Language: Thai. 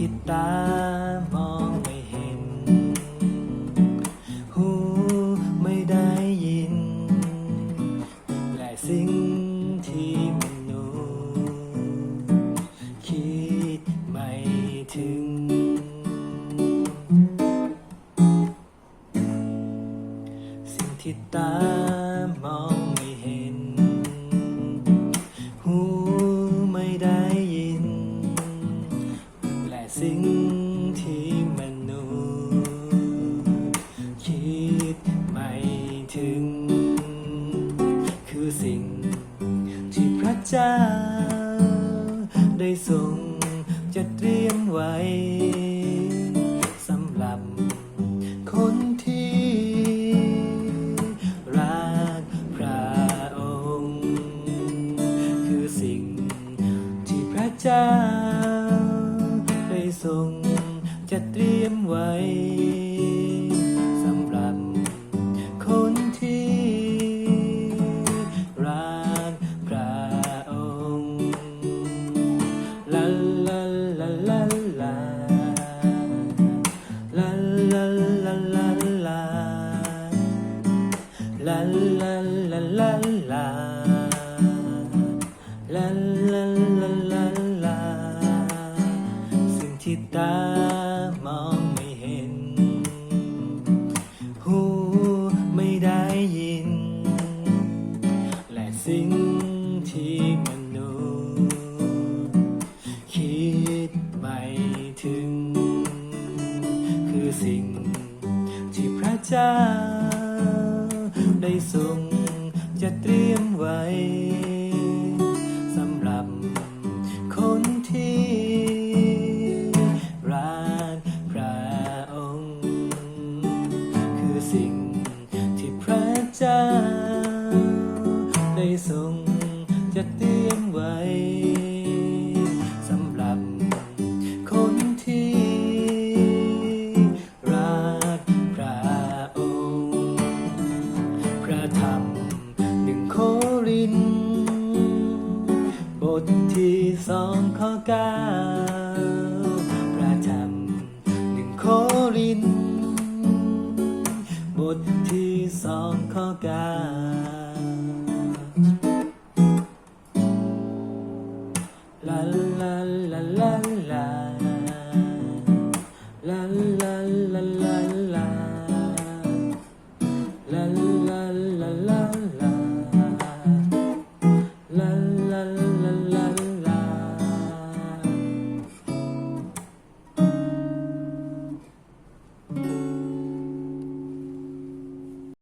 ที่ตามองไม่เห็น หูไม่ได้ยิน และสิ่ง ถึง สิ่งที่ตามองไม่เห็น หูไม่ได้ยิน และสิ่งที่มนุษย์คิดไม่ถึง คือสิ่งที่พระเจ้าได้ทรง จะเตรียมไว้สำหรับคนที่รักพระองค์ คือสิ่งที่พระเจ้าได้ทรงจะเตรียมไว้ ลาลาลาลาลาลาลาลาลาลาสิ่งที่ตามองไม่เห็น หูไม่ได้ยิน และสิ่งที่มนุษย์คิดไม่ถึง คือสิ่งที่พระเจ้า ได้ส่งจะเตรียมไว้สำหรับคนที่รักพระองค์ คือสิ่งที่พระเจ้า บทที่สองข้อเก้าพระธรรมหนึ่งโคริน บทที่สองข้อเก้าลาลาลาลาลาลาลา